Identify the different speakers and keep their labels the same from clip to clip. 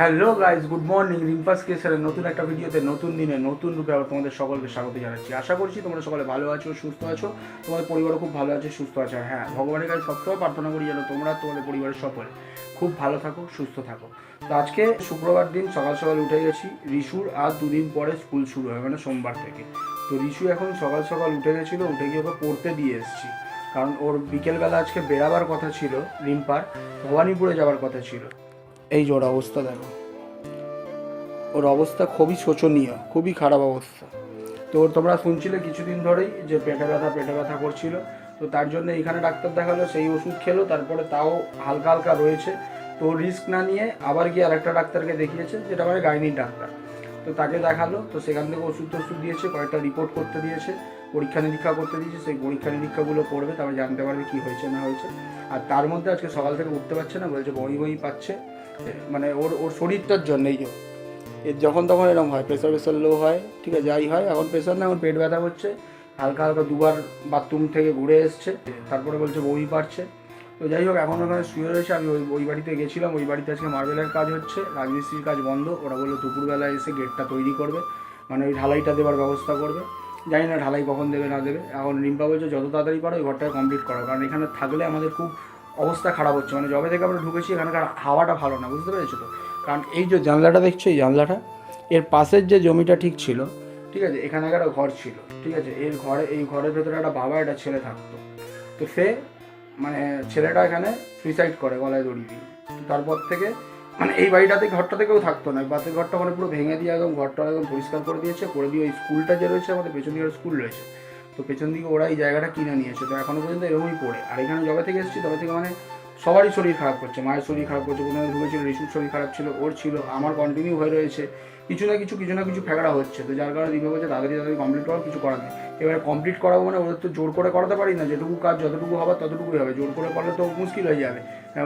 Speaker 1: Hello guys good morning রিম্পাস কেসারের নতুন একটা ভিডিওতে, নতুন দিনে, নতুন রূপে আবার তোমাদের সকলকে স্বাগত জানাচ্ছি। আশা করছি তোমরা সকলে ভালো আছো, সুস্থ আছো, তোমাদের পরিবারও খুব ভালো আছে, সুস্থ আছে। হ্যাঁ ভগবানের কাছে সবসময় প্রার্থনা করি যেন তোমরা, তোমাদের পরিবারের সকলে খুব ভালো থাকো, সুস্থ থাকো। তো আজকে শুক্রবার দিন, সকাল সকাল উঠে গেছি রিশুর, আর দুদিন পরে স্কুল শুরু হয় মানে সোমবার থেকে। তো রিশু এখন সকাল সকাল উঠে গেছিল, উঠে গিয়ে ওকে পড়তে দিয়ে এসেছি। কারণ ওর বিকেলবেলা আজকে বেরাবার কথা ছিল, রিম্পার, ভবানীপুরে যাওয়ার কথা ছিল। এই যে ওর অবস্থা দেখো। ওর অবস্থা খুবই শোচনীয়, খুবই খারাপ অবস্থা। তো তোমরা শুনছিলে কিছুদিন ধরেই যে পেটে ব্যথা পেটে ব্যথা করছিল। তো তার জন্য এখানে ডাক্তার দেখাল, সেই ওষুধ খেলো, তারপরে তাও হালকা হালকা রয়েছে। তো রিস্ক না নিয়ে আবার গিয়ে আরেকটা ডাক্তারকে দেখিয়েছে, যেটা মানে গাইনির ডাক্তার। তো তাকে দেখাল, তো সেখান থেকে ওষুধ টষুধ দিয়েছে, কয়েকটা রিপোর্ট করতে দিয়েছে, পরীক্ষা নিরীক্ষা করতে দিয়েছে, সেই পরীক্ষা নিরীক্ষাগুলো করবে, তারপরে জানতে পারবে কি হয়েছে, না হয়েছে। আর তার মধ্যে আজকে সকাল থেকে উঠতে পারছে না, বলছে বই বই পাচ্ছে। মানে ওর ওর শরীরটার জন্যই যে এর যখন তখন এরকম হয় প্রেশার প্রেশার লো হয়, ঠিক আছে, যাই হয়, এখন প্রেশার না, এখন পেট ব্যথা হচ্ছে হালকা হালকা দুবার বাথরুম থেকে ঘুরে এসছে, তারপরে বলছে বই পারছে তো যাই হোক, এখন ওখানে শুয়ে রয়েছে, আমি ওই ওই বাড়িতে গেছিলাম, ওই বাড়িতে আজকে মার্বেলের কাজ হচ্ছে, রাজমিস্ত্রির কাজ বন্ধ, ওরা বলল দুপুরবেলা এসে গেটটা তৈরি করবে মানে ওই ঢালাইটা দেওয়ার ব্যবস্থা করবে। জানি না ঢালাই কখন দেবে, না দেবে, এখন রিম্পা বলছে যত তাড়াতাড়ি পারো ওই ঘরটাকে কমপ্লিট করো কারণ এখানে থাকলে আমাদের খুব অবস্থা খারাপ হচ্ছে। মানে জবে থেকে আমরা ঢুকেছি, এখানকার হাওয়াটা ভালো না, বুঝতে পেরেছ তো? কারণ এই যে জানলাটা দেখছ, এই জানলাটা, এর পাশের যে জমিটা ঠিক ছিল, ঠিক আছে এখানে একটা ঘর ছিল, ঠিক আছে, এর ঘরে, এই ঘরের ভেতরে একটা বাবা, একটা ছেলে থাকতো। তো সে মানে ছেলেটা এখানে সুইসাইড করে গলায় দড়ি দিয়ে। তারপর থেকে মানে এই বাড়িটাতে, ঘরটাতে কেউ থাকতো না। বাসের ঘরটা মানে পুরো ভেঙে দিয়ে একদম ঘরটা একদম পরিষ্কার করে দিয়েছে, করে দিয়ে ওই স্কুলটা যে রয়েছে, আমাদের পেছন দিকে স্কুল রয়েছে তো পেছন দিকে ওরা এই জায়গাটা কিনে নিয়েছে, তো এখনও পর্যন্ত এরকমই পড়ে। আর এখানে যবে থেকে এসেছি তবে থেকে মানে সবারই শরীর খারাপ করছে, মায়ের শরীর খারাপ করছে, কোনো ঢুকেছিল রিসুর শরীর খারাপ ছিল, ওর ছিল, আমার কন্টিনিউ হয়ে রয়েছে, কিছু না কিছু কিছু না কিছু ফেকড়া হচ্ছে, তো যার কারণে দীপক বলছে, তাড়াতাড়ি তাড়াতাড়ি কমপ্লিট করার কিছু করার নেই। এবারে কমপ্লিট করাবো মানে ওদের তো জোর করে করাতে পারি না, যেটুকু কাজ যতটুকু হবে ততটুকুই হবে, জোর করে করলে তো মুশকিল হয়ে যাবে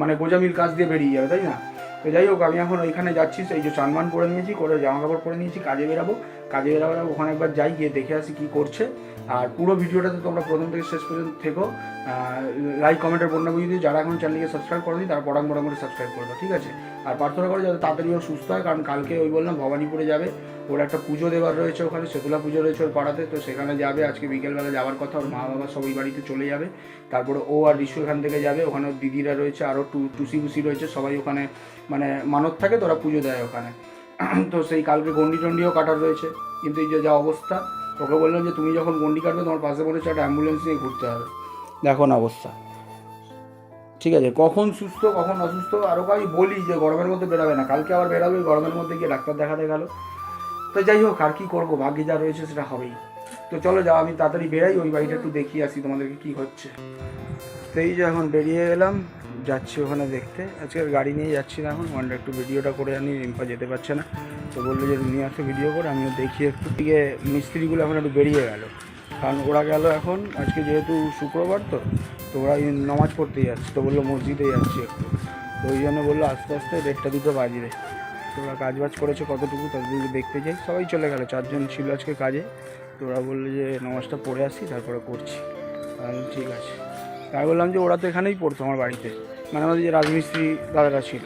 Speaker 1: মানে গোজামিল কাজ দিয়ে বেরিয়ে যাবে, তাই না? তো যাই হোক, আমি এখন ওইখানে যাচ্ছি, সেই যে চানমান করে নিয়েছি, করে জামা কাপড় পরে নিয়েছি, কাজে বেরাবো। কাজে বেরাবো ওখানে একবার যাই, গিয়ে দেখে আসি কী করছে। আর পুরো ভিডিওটাতে তোমরা প্রথম থেকে শেষ পর্যন্ত থেকো। লাইক কমেন্টের বন্যা বুঝিয়ে দিও যারা এখন চ্যানেলকে সাবস্ক্রাইব করে করেনি, তারা পড়াং পড়াং করে সাবস্ক্রাইব করবে ঠিক আছে? আর প্রার্থনা করে যাতে তাড়াতাড়ি সুস্থ হয়, কারণ কালকে ওই বললাম ভবানীপুরে যাবে। ওর একটা পুজো দেওয়ার রয়েছে ওখানে, সেতুলা পুজো রয়েছে ওর পাড়াতে, তো সেখানে যাবে। আজকে বিকেলবেলা যাওয়ার কথা, ওর মা বাবা সব ওই বাড়িতে চলে যাবে। তারপরে ও আর রিশু এখান থেকে যাবে, ওখানে ওর দিদিরা রয়েছে, আরও টু, টুসি বুসি রয়েছে, সবাই ওখানে মানে মানত থাকে, তো ওরা পুজো দেয় ওখানে। তো সেই কালকে গন্ডি টন্ডিও কাটার রয়েছে, কিন্তু এই যে, যা অবস্থা, ওকে বললাম যে, তুমি যখন গন্ডি কাটবে, তোমার পাশে মনে হচ্ছে একটা অ্যাম্বুলেন্স নিয়ে ঘুরতে হবে। দেখো না অবস্থা। ঠিক আছে, কখন সুস্থ, কখন অসুস্থ আরও আমি বলি যে, গরমের মধ্যে বেরাবে না। কালকে আবার বেরাবে, গরমের মধ্যে গিয়ে ডাক্তার দেখাতে গেল। তো যাই হোক, আর কি করব? ভাগ্যে যা রয়েছে সেটা হবেই। তো চলো যাও, আমি তাড়াতাড়ি বেরাই, ওই বাড়িটা একটু দেখিয়ে আসি তোমাদেরকে কি হচ্ছে। তো এই যে এখন বেরিয়ে গেলাম যাচ্ছি ওখানে দেখতে। আজকে গাড়ি নিয়ে যাচ্ছি না এখন, ওখানটা একটু ভিডিওটা করে আনি, রিম্পা যেতে পারছে না। তো বলল যে নিয়ে আসো ভিডিও করে, আমিও দেখি একটু। দিকে মিস্ত্রিগুলো এখন একটু বেরিয়ে গেল। কারণ ওরা গেল এখন, আজকে যেহেতু শুক্রবার তো তো ওরা নামাজ পড়তে যাচ্ছে। তো বলল মসজিদে যাচ্ছি একটু। তো ওই জন্য বলল আস্তে আস্তে, দেড়টা দুটো বাজবে। তো ওরা কাজ বাজ করেছে কতটুকু ততটুকু দেখতে যাই, সবাই চলে গেলো। চারজন ছিল আজকে কাজে। তো ওরা বলল যে, নামাজটা পড়ে আসি, তারপরে করছি। ঠিক আছে। তাই বললাম যে, ওরা তো এখানেই পড়তো আমার বাড়িতে। মানে আমাদের যে রাজমিস্ত্রি দাদারা ছিল।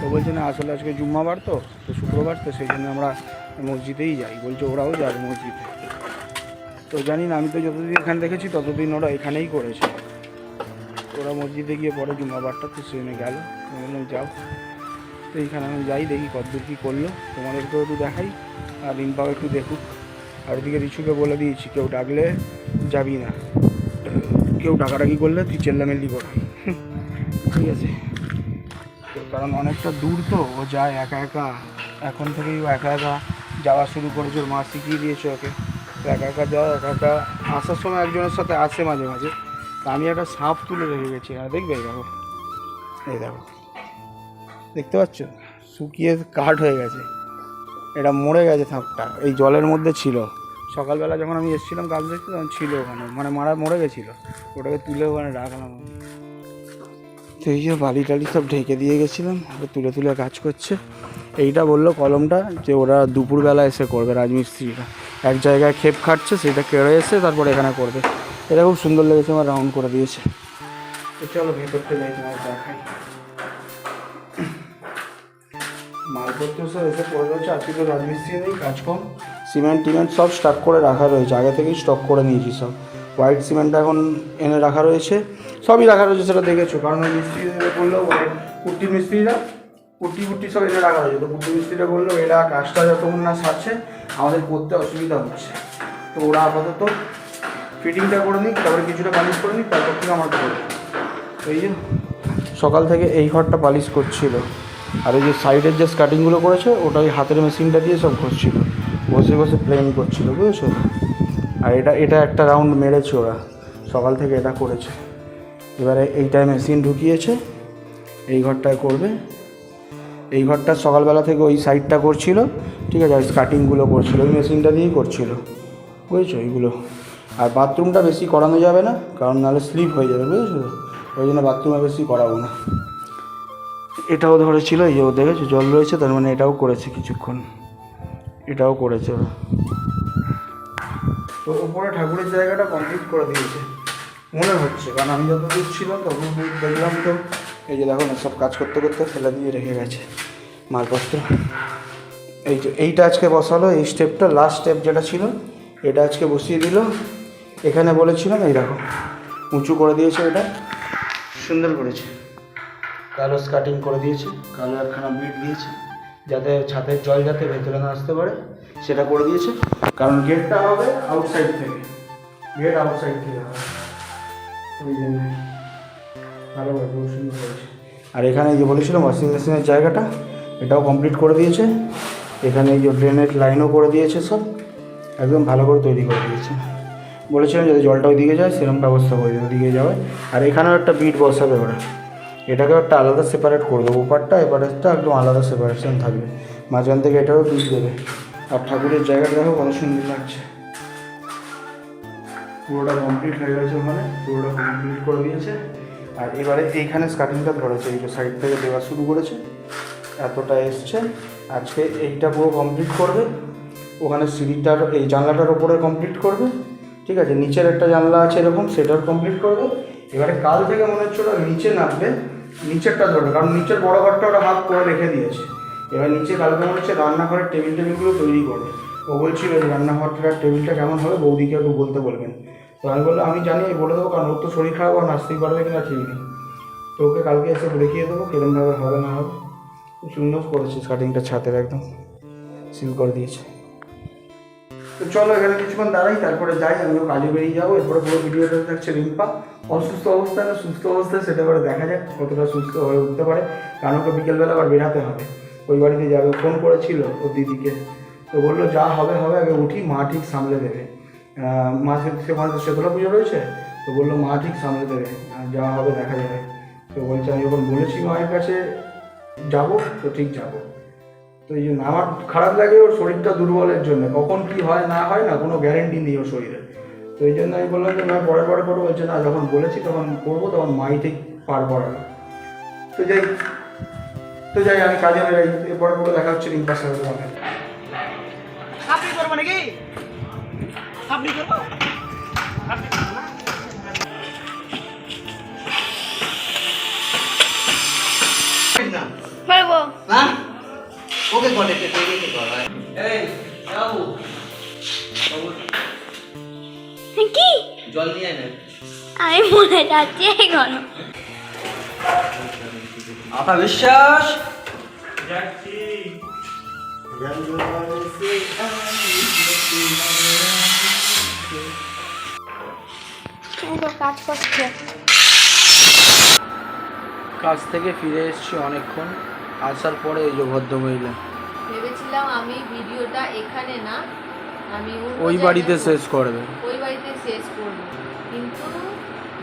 Speaker 1: তো বলছে, না, আসলে আজকে জুম্মাবার তো তো শুক্রবার, তো সেই জন্য আমরা মসজিদেই যাই। বলছে, ওরাও যাবে মসজিদে। তো জানি না, আমি তো যতদিন এখানে দেখেছি, ততদিন ওরা এখানেই করেছে। ওরা মসজিদে গিয়ে পরে জুম্মাবারটা, তো সেখানে বললাম, যাও। তো এইখানে আমি যাই, দেখি কতদূর কী করল। তোমাদেরকেও একটু দেখাই, আর রিম্পাও একটু দেখুক। আর ওদিকে রিচুকে বলে দিয়েছি, কেউ ডাকলে যাবি না। কেউ ডাকাডাকি করলে তুই চেল্লামেল্লি করবি। ঠিক আছে। কারণ অনেকটা দূর তো, ও যায় একা একা। এখন থেকেই ও একা একা যাওয়া শুরু করেছে, ওর মা শিখিয়ে দিয়েছে ওকে। তো একা একা যাওয়া, একা একা আসার সময় একজনের সাথে আসে মাঝে মাঝে। তা আমি একটা সাপ তুলে রেখে গেছি, আর দেখবে, এই দেখো। এই দেখো। দেখতে পাচ্ছ? শুকিয়ে কাঠ হয়ে গেছে। এটা মরে গেছে সাপটা এই জলের মধ্যে ছিল। সকালবেলা যখন আমি এসেছিলাম কাজ দেখতে তখন ছিল ওখানে। মানে মারা মরে গেছিল। ওটাকে তুলে ওখানে রাখলাম। তো এই যে বালি টালি সব ঢেকে দিয়ে গেছিলাম। আর তুলে তুলে কাজ করছে। এইটা বলল কলমটা যে ওরা দুপুরবেলা এসে করবে, রাজমিস্ত্রিরা। এক জায়গায় খেপ খাটছে, সেটা কেড়ে এসে তারপরে এখানে করবে। এটা খুব সুন্দর লেগেছে, আমার রাউন্ড করে দিয়েছে। চলো ভেতরটা দেখাই। মালপত্র এসে পড়ে রয়েছে আজকে রাজমিস্ত্রি নেই কাজ কম সিমেন্ট টিমেন্ট সব স্টক করে রাখা রয়েছে, আগে থেকেই স্টক করে নিয়েছি সব। হোয়াইট সিমেন্ট এখন এনে রাখা রয়েছে, সবই রাখা রয়েছে, সেটা দেখেছ, কারণ ওই মিস্ত্রি বললেও কুর্তি মিস্ত্রিরা কুর্তি কুর্তি সব এনে রাখা রয়েছে, তো কুর্তি মিস্ত্রিরা বলল, এরা কাজটা যতক্ষণ না সারছে, আমাদের করতে অসুবিধা হচ্ছে। তো ওরা আপাতত ফিটিংটা করে নিক, তারপরে কিছুটা পালিশ করে নিক, তারপর থেকে আমার করবে। এই যে, সকাল থেকে এই ঘরটা পালিশ করছিল। আর এই যে সাইডের যে স্কাটিংগুলো করেছে ওটা ওই হাতের মেশিনটা দিয়ে সব করছিল বসে বসে প্লেন করছিল, বুঝেছ? আর এটা এটা একটা রাউন্ড মেরেছে ওরা। সকাল থেকে এটা করেছে। এবারে এইটায় মেশিন ঢুকিয়েছে। এই ঘরটায় করবে। এই ঘরটা সকালবেলা থেকে ওই সাইডটা করছিল। ঠিক আছে, আর স্কার্টিংগুলো করছিল। ওই মেশিনটা দিয়েই করছিল। বুঝেছ? এইগুলো। আর বাথরুমটা বেশি করানো যাবে না, কারণ নাহলে স্লিপ হয়ে যাবে, বুঝেছ? ওই জন্য বাথরুমে বেশি করাবো না। এটাও ধরেছিল, এই যে ও দেখেছ, জল রয়েছে, তার মানে এটাও করেছে কিছুক্ষণ। এটাও করেছে ওরা তো উপরে ঠাকুরের জায়গাটা কমপ্লিট করে দিয়েছে। মনে হচ্ছে, কারণ আমি যত দূর ছিলাম তখন দেখলাম তো, এই যে দেখো সব কাজ করতে করতে ফেলে দিয়ে রেখে গেছে মালপত্র। এই যে, এইটা আজকে বসালো, এই স্টেপটা লাস্ট স্টেপ যেটা ছিল, এটা আজকে বসিয়ে দিল। এখানে বলেছিলাম, এই দেখো, উঁচু করে দিয়েছে এটা। সুন্দর করেছে। কালো স্কার্টিং করে দিয়েছে, কালো একখানা বিট দিয়েছে, যাতে ছাদের জল যাতে ভেতরে না আসতে পারে, সেটা করে দিয়েছে। কারণ গেটটা হবে আউটসাইড থেকে গেট আউটসাইড থেকে ওই জন্য ভালো করে খুব সুন্দর আর এখানে যে বলেছিলাম ওয়াশিং মেশিনের জায়গাটা, এটাও কমপ্লিট করে দিয়েছে। এখানে যে ড্রেনের লাইনও করে দিয়েছে সব, একদম ভালো করে তৈরি করে দিয়েছে। বলেছিলাম যদি জলটা ওইদিকে যায় সেরকম ব্যবস্থা করে দেবে ওদিকে যাবে। আর এখানেও একটা বিট বসাবে ওরা। এটাকেও একটা আলাদা সেপারেট করে দেবো ওপারটা এপারেরটা একদম আলাদা সেপারেশন থাকবে। মাঝখান থেকে এটাও বিট দেবে। আর ঠাকুরের জায়গাটা দেখো কত সুন্দর লাগছে। পুরোটা কমপ্লিট হয়ে গেছে ওখানে, পুরোটা কমপ্লিট করে দিয়েছে। আর এবারে এইখানে স্কার্টিংটা ধরেছে, এই সাইড থেকে দেওয়া শুরু করেছে, এতটা এসছে। আজকে এইটা পুরো কমপ্লিট করবে। ওখানে সিঁড়িটার, এই জানলাটার ওপরে কমপ্লিট করবে। ঠিক আছে, নিচের একটা জানলা আছে এরকম সেটার কমপ্লিট করবে। এবারে কাল থেকে মনে হচ্ছে ওরা নিচে নামবে। নিচেরটা ধরবে কারণ নিচের বড় ঘরটা ওরা হাফ করে রেখে দিয়েছে। এবার নিচে কালকে মনে হচ্ছে রান্নাঘরের টেবিল টেবিলগুলো তৈরি করবে। ও বলছিল যে রান্নাঘরটার টেবিলটা কেমন হবে, বৌদিকে একটু বলতে বলবেন। তো আমি বললাম, আমি জানি বলে দেবো, কারণ ওর তো শরীর খারাপ আর নাচতেই পারবে কিনা ঠিক নেই। তো ওকে কালকে এসে দেখিয়ে দেবো, কিরমভাবে হবে না হবে। সুন্দর করেছে স্কার্টিংটা ছাতের একদম সিল করে দিয়েছে। তো চলো এখানে কিছুক্ষণ দাঁড়াই, তারপরে যাই, আমিও কাজে বেরিয়ে যাব। এরপরে পুরো ভিডিওটা থাকছে রিম্পা। অসুস্থ অবস্থা না সুস্থ অবস্থায় সেটা করে দেখা যাক কতটা সুস্থ হয়ে উঠতে পারে। কারণ ওকে বিকেলবেলা আবার বেরাতে হবে। ওই বাড়িতে যাবে ফোন করেছিল ওর দিদিকে। তো বলল, যা হবে হবে, আগে উঠি, মা ঠিক সামলে দেবে। মা সেখানে শীতলা পুজো রয়েছে? তো বলল, মা ঠিক সামলে দেবে, আর যা হবে দেখা যাবে। তো বলছে, আমি যখন বলেছি মায়ের কাছে যাব, তো ঠিক যাব। তো এই জন্য আমার খারাপ লাগে ওর শরীরটা দুর্বলের জন্য। কখন কি হয় না হয় না কোনো গ্যারেন্টি নেই ওর শরীরে। তো এই জন্য আমি বললাম যে না পরে পরে করব বলছে না যখন বলেছি তখন করব তখন মাই ঠিক পার করাবে তো যাই তো যাই আমি কাজে বেরাই। এরপরে পুরো দেখা হচ্ছে রিম্পার সাথে তোমাদের
Speaker 2: আপনি করব নাকি? আপনি করব?
Speaker 3: পারব
Speaker 2: না? ওকে কে তৈরি কে করা এই বাবু বাবু
Speaker 3: কি?
Speaker 2: জল নিয়ে নে।
Speaker 3: আমি মনে যাচ্ছি ঘর
Speaker 2: আপা বিশ্বাস?
Speaker 3: তো কাজ করছে।
Speaker 1: কাজ থেকে ফিরে এসেছি অনেকক্ষণ। আসার পরে এই যে ভদ্রমহিলা।
Speaker 4: ভেবেছিলাম আমি ভিডিওটা এখানে না আমি
Speaker 1: ওই বাড়িতে শেষ করবে।
Speaker 4: ওই বাড়িতে শেষ করব। কিন্তু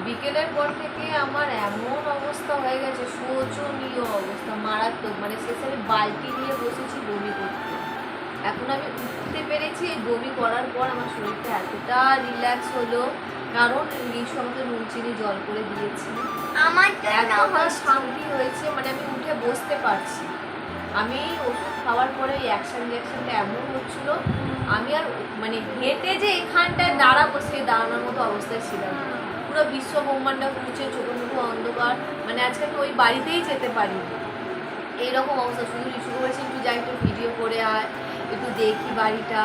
Speaker 4: বিকেলের পর থেকে আমার এমন অবস্থা হয়ে গেছে শোচনীয় অবস্থা মারাত্মক। মানে শেষে আমি বালতি নিয়ে বসেছি বমি করতে। এখন আমি উঠতে পেরেছি এই বমি করার পর আমার শরীরটা এতটা রিল্যাক্স হলো কারণ রিসু আমাকে নুন চিনি জল করে দিয়েছি।
Speaker 3: আমার
Speaker 4: শান্তি হয়েছে মানে আমি উঠে বসতে পারছি। আমি ওষুধ খাওয়ার পরে এই অ্যাকশন রিয়াকশনটা এমন হচ্ছিল, আমি আর মানে হেঁটে যে এখানটায় দাঁড়াবো সেই দাঁড়ানোর মতো অবস্থায় ছিলাম পুরো বিশ্ব ব্রহ্মাণ্ড খুঁজছে চোখে মুখে অন্ধকার মানে আজকে আমি ওই বাড়িতেই যেতে পারি এইরকম অবস্থা, শুধু রিসু বলেছি একটু যায় একটু দেখি বাড়িটা।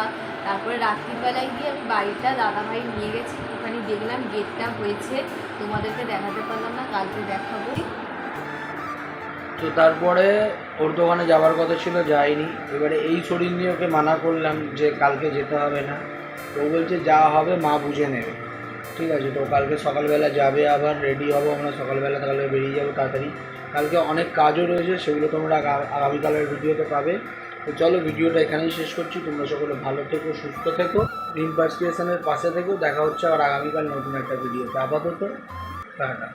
Speaker 4: তারপরে রাত্রিবেলায় গিয়ে আমি বাড়িটা দাদাভাই নিয়ে গেছি ওখানে দেখলাম গেটটা হয়েছে, তোমাদেরকে দেখাতে পারলাম না, কালকে দেখাবো।
Speaker 1: তো তারপরে ওর দোকানে যাওয়ার কথা ছিল যায়নি এবারে এই শরীর নিয়ে ওকে মানা করলাম যে কালকে যেতে হবে না। ও বলছে, যা হবে মা বুঝে নেবে। ঠিক আছে, তো কালকে সকালবেলা যাবে আবার রেডি হব আমরা, সকালবেলা তাহলে বেরিয়ে যাব তাড়াতাড়ি। কালকে অনেক কাজও রয়েছে, সেগুলো তোমরা আগামীকালের ভিডিওতে পাবে। তো চলো, ভিডিওটা এখানেই শেষ করছি। তোমরা সকলে ভালো থেকো, সুস্থ থেকো রিম্পার স্টেশনের পাশে থেকো। দেখা হচ্ছে আবার আগামীকাল নতুন একটা ভিডিওতে। আপাতত, টাটা।